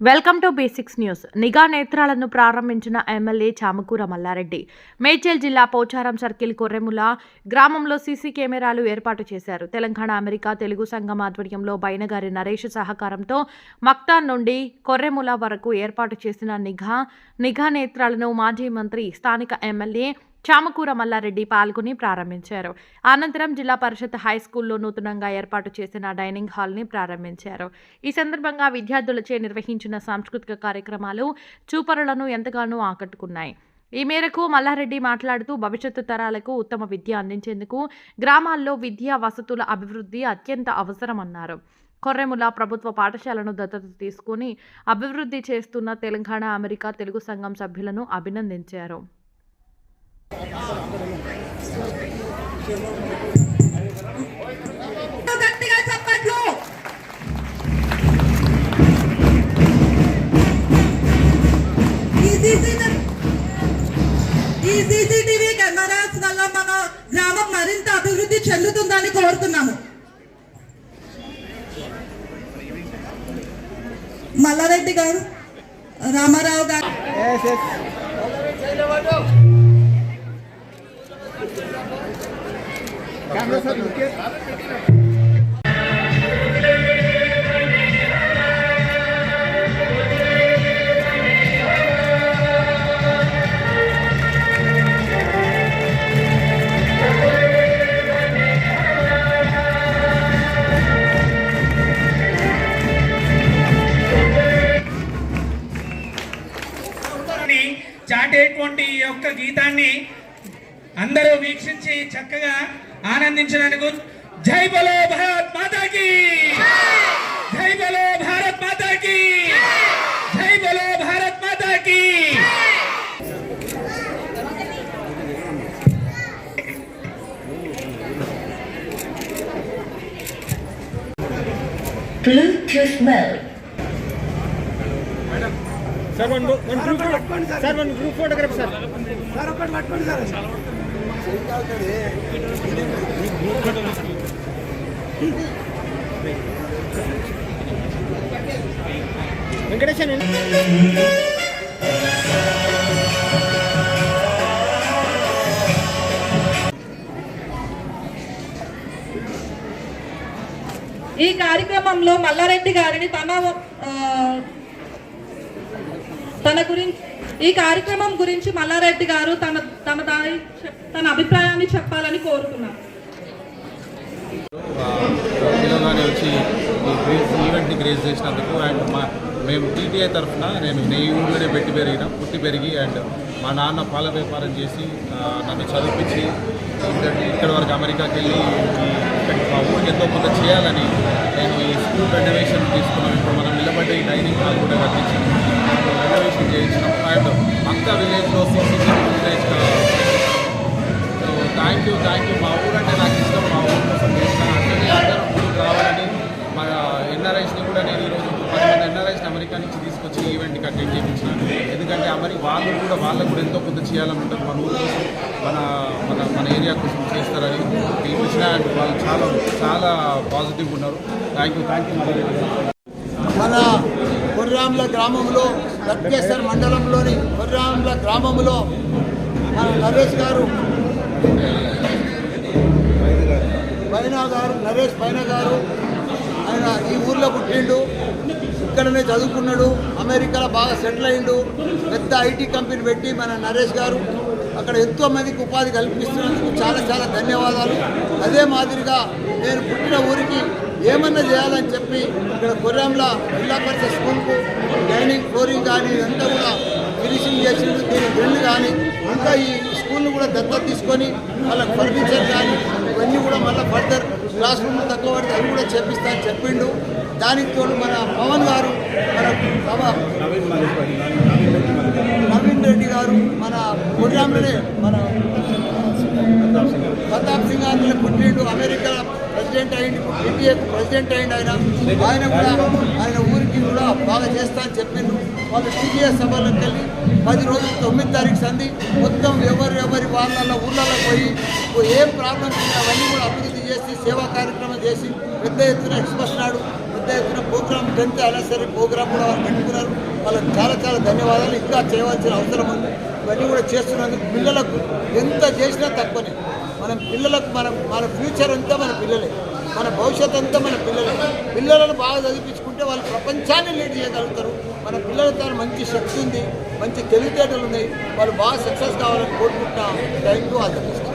Welcome to basics news. నిఘా నేత్రాలను ప్రారంభించిన MLA Chamakura Mallareddy Medchal జిల్లా పోచారం సర్కిల్ కొర్రెముల గ్రామంలో సీసీ కెమెరాలు ఏర్పాటు చేశారు. తెలంగాణ అమెరికా తెలుగు సంఘం ఆధ్వర్యంలో బైనగారి నరేష్ సహకారంతో మక్తాన్ నుండి కొర్రెముల వరకు ఏర్పాటు చేసిన నిఘా నిఘా నేత్రాలను మాజీ మంత్రి స్థానిక ఎమ్మెల్యే చామకూర మల్లారెడ్డి పాల్గొని ప్రారంభించారు. అనంతరం జిల్లా పరిషత్ హై స్కూల్లో నూతనంగా ఏర్పాటు చేసిన డైనింగ్ హాల్ని ప్రారంభించారు. ఈ సందర్భంగా విద్యార్థులచే నిర్వహించిన సాంస్కృతిక కార్యక్రమాలు చూపరులను ఎంతగానో ఆకట్టుకున్నాయి. ఈ మేరకు మల్లారెడ్డి మాట్లాడుతూ భవిష్యత్తు తరాలకు ఉత్తమ విద్య అందించేందుకు గ్రామాల్లో విద్యా వసతుల అభివృద్ధి అత్యంత అవసరమన్నారు. కొర్రెముల ప్రభుత్వ పాఠశాలను దత్తత తీసుకుని అభివృద్ధి చేస్తున్న తెలంగాణ అమెరికా తెలుగు సంఘం సభ్యులను అభినందించారు. ఈ సీసీ- ఈ సీసీటీవీ కెమెరాస్ వల్ల మన గ్రామం మరింత అభివృద్ధి చెందుతుందని కోరుతున్నాము. మల్లారెడ్డి గారు రామారావు గారు. చాటేటువంటి ఈ యొక్క గీతాన్ని అందరూ వీక్షించి చక్కగా ఆనందించినందుకు జై బలో భారత్ మాతాకి జై బలో భారత్ మాతాకి జై బలో భారత్ మాతాకి Bluetooth mode. Sir one one group sir one group photograph sir Venkatesh ఈ కార్యక్రమంలో మల్లారెడ్డి గారిని తన తన గురించి ఈ కార్యక్రమం గురించి మల్లారెడ్డి గారు తన తన దాని తన అభిప్రాయాన్ని చెప్పాలని కోరుతున్నాను తెలంగాణ వచ్చి గ్రేజ్ ఈవెంట్ని చేసినందుకు అండ్ మా మేము టీటీఐ తరఫున నేను నే ఊళ్ళోనే పెట్టి పెరిగిన పుట్టి పెరిగి అండ్ మా నాన్న పాల వ్యాపారం చేసి నన్ను చదివించి ఇక్కడ ఇక్కడ వరకు అమెరికాకి వెళ్ళి మా ఊరికి ఎంతో కొంత చేయాలని నేను ఈ స్కూల్ రెనోవేషన్ తీసుకున్నాను ఇప్పుడు మనం నిలబడ్డ ఈ డైనింగ్ హాల్ కూడా కట్టించి. రెనోవేషన్ చేయించినాం అండ్ మక్కా విలేజ్లో CCC village so thank you thank you మా ఊరు అంటే నాకు ఇష్టం మా ఊరు కోసం చేస్తాను అట్లనే అందరూ ఊరు రావాలని మా ఎన్ఆర్ఐస్ని కూడా నేను ఈరోజు పది మంది ఎన్ఆర్ఐస్ని అమెరికా నుంచి తీసుకొచ్చి ఈవెంట్కి అటెండ్ చేయించినాను ఎందుకంటే అమెరి వాళ్ళు కూడా వాళ్ళకు కూడా ఎంతో కొంత చేయాలని ఉంటుంది మన ఊరు కోసం మన మన మన ఏరియా కోసం చేస్తారని పిలిపించిన అండ్ వాళ్ళు చాలా చాలా పాజిటివ్గా ఉన్నారు థ్యాంక్ యూ థ్యాంక్ యూ మన కొర్రాంల గ్రామంలో లక్కేశ్వర్ మండలంలోని కొర్రాంల గ్రామంలో మన నరేష్ గారు పైనా గారు నరేష్ పైన గారు ఆయన ఈ ఊర్లో పుట్టిండు ఇక్కడనే చదువుకున్నాడు అమెరికాలో బాగా సెటిల్ అయిండు పెద్ద ఐటీ కంపెనీ పెట్టి మన నరేష్ గారు అక్కడ ఎంతో మందికి ఉపాధి కల్పిస్తున్నందుకు చాలా చాలా ధన్యవాదాలు. అదే మాదిరిగా నేను పుట్టిన ఊరికి ఏమన్నా చేయాలని చెప్పి ఇక్కడ కొర్రాంల జిల్లా పరిషత్ స్కూల్కు డైనింగ్ ఫ్లోరింగ్ కానీ ఇదంతా కూడా ఫినిషింగ్ చేసిండు. దీని బిల్లు కానీ ఇంకా ఈ స్కూల్ను కూడా దత్తత తీసుకొని వాళ్ళకి ఫర్నిచర్ కానీ ఇవన్నీ కూడా మళ్ళీ ఫర్దర్ క్లాస్ రూమ్ తక్కువ పడితే అవి కూడా చేపిస్తా అని చెప్పిండు. దానికి తోడు మన పవన్ గారు మన నవీన్ రెడ్డి గారు మన కొర్రాంలోనే మన ప్రతాప్ సింగ్ గారు. పుట్టిండు అమెరికా ప్రెసిడెంట్ అయింది ఎన్టీఏకు ప్రెసిడెంట్ అయింది ఆయన. ఆయన కూడా ఆయన ఊరికి కూడా బాగా చేస్తా అని చెప్పిండు. వాళ్ళు టీజీఎస్ సభలకు వెళ్ళి పది రోజులు తొమ్మిది తారీఖు సంది మొత్తం ఎవరు ఎవరి వాళ్ళ ఊళ్ళలో పోయి ఏం ప్రాబ్లమ్స్ ఉన్నాయో అవన్నీ కూడా అభివృద్ధి చేసి సేవా కార్యక్రమం చేసి పెద్ద ఎత్తున ఎక్స్ప్రెస్ నాడు పెద్ద ఎత్తున ప్రోగ్రామ్ టెన్త్ అనసరి ప్రోగ్రామ్ కూడా వాళ్ళు పెట్టుకున్నారు. వాళ్ళకి చాలా చాలా ధన్యవాదాలు. ఇంకా చేయవలసిన అవసరం ఉంది. ఇవన్నీ కూడా చేస్తున్నందుకు పిల్లలకు ఎంత చేసినా తక్కువనే. మన పిల్లలకు మనం మన ఫ్యూచర్ అంతా మన పిల్లలే. మన భవిష్యత్ అంతా మన పిల్లలే. పిల్లలను బాగా చదివించుకుంటే వాళ్ళు ప్రపంచాన్ని లీడ్ చేయగలుగుతారు. మన పిల్లలతో మంచి శక్తి ఉంది మంచి తెలివితేటలు ఉన్నాయి. వాళ్ళు బాగా సక్సెస్ కావాలని కోరుకుంటున్నాం. Thank you all